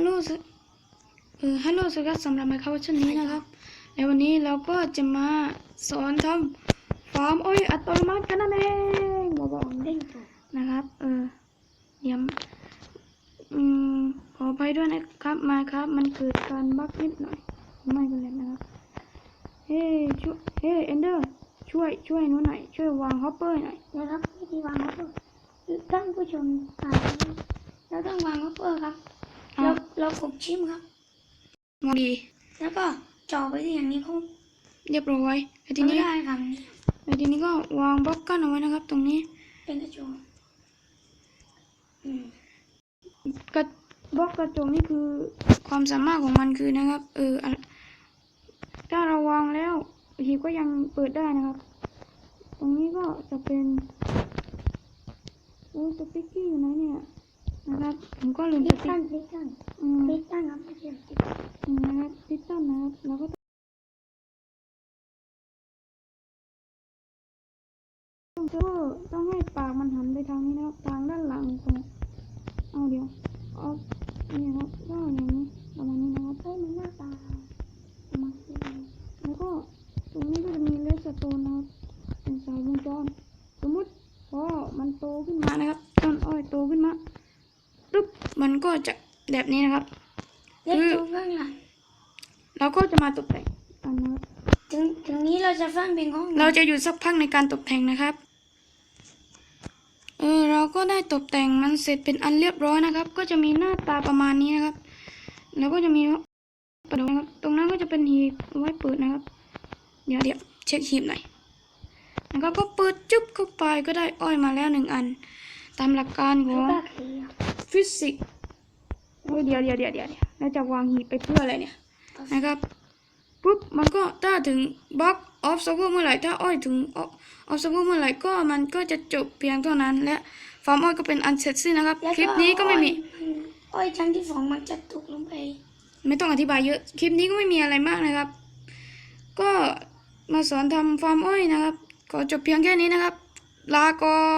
ฮัลโหลสเออฮัลโหลสวัสดีครับสำหรับมค์ครับช่วงนี้นะครับ ในวันนี้เราก็จะมาสอนทำฟาร์มอ้อยอัตโนมัติกันนั่นเองบอกเด้งนะครับ เออเดี๋ยวอืมขออภัยด้วยนะครับมาครับ มันเกิดการบั๊กนิดหน่อย ไม่เป็นไรนะครับ เฮ้ช่วยเฮ้เอนเดอร์ช่วยช่วยหนูหน่อยช่วยวางฮอปเปอร์หน่อยนะครับวิธีวางฮัปเปอร์ท่านผู้ชมตามนะครับเราต้องวางฮัปเปอร์ครับ เอาเราเรากดชิมครับมองดี แล้วก็จ่อไปที่อย่างนี้เขาเรียบร้อยแล้วทีไม่นี้ได้ครับแล้วทีนี้ก็วางบล็อกกั้นเอาไว้นะครับ ตรงนี้ เป็นกระจกอืมกระบล็อกกระจกนี่คือความสามารถของมันคือนะครับ เอออะถ้าเราวางแล้วหีบก็ยังเปิดได้นะครับ ตรงนี้ก็จะเป็นโอ้สติ๊กกี้อยู่ไหนเนี่ยนะครับ ผมก็ลืมพิสสติ๊ตักนพิสตันอืมพิสตันครับไม่ใช่พิสตันอืมนะครับพิสตันนะครับแล้วก็ต้องเจอต้องให้ปากมันหันไปทางนี้นะครับทางด้านหลังของเอาเดี๋ยวเอาเนี่ยครับก็อย่างนี้ประมาณนี้นะครับเฮ้ยมันหน้าตาประมาณนี้แล้วก็ตรงนี้ก็จะมีเลสโตนนะครับเป็นสายวงจรสมมุติพอมันโตขึ้นมานะครับต้นอ้อยโตขึ้นมา ปุ๊บมันก็จะแบบนี้นะครับเล็กตัวข้างหลังเราก็จะมาตกแต่งกันนะครับถึงถึงนี้เราจะสร้างเป็นห้องเราจะหยุดสักพักในการตกแต่งนะครับ เออเราก็ได้ตกแต่งมันเสร็จเป็นอันเรียบร้อยนะครับ ก็จะมีหน้าตาประมาณนี้นะครับ แล้วก็จะมีประตูนะครับ ตรงนั้นก็จะเป็นหีบเอาไว้เปิดนะครับ เดี๋ยวเดี๋ยวเช็คหีบหน่อยแล้วก็ก็เปิดจุ๊บเข้าไปก็ได้อ้อยมาแล้วหนึ่งอัน ตามหลักการขแล้อวงก็เขียว ฟิสิกส์โอ้ยเดี๋ยวเดี๋ยวเดี๋ยวเดี๋ยวเดี๋ยวเราจะวางหีบไปเพื่ออะไรเนี่ยนะครับปุ๊บมันก็ถ้าถึงบล็อกออฟซ e เวอร์เมื่อไหร่ถ้าอ้อยถึงออฟซ e เวอร์เมื่อไหร่ก็มันก็จะจบเพียงเท่านั้น และฟาร์มอ้อยก็เป็นอันเสร็จสิ้นนะครับแล้วคลิปนี้ก็ไม่มี อ้อยชั้นที่สองมันจะตกลงไป ไม่ต้องอธิบายเยอะคลิปนี้ก็ไม่มีอะไรมากนะครับ ก็มาสอนทำฟาร์มอ้อยนะครับ ขอจบเพียงแค่นี้นะครับ ลาก่อน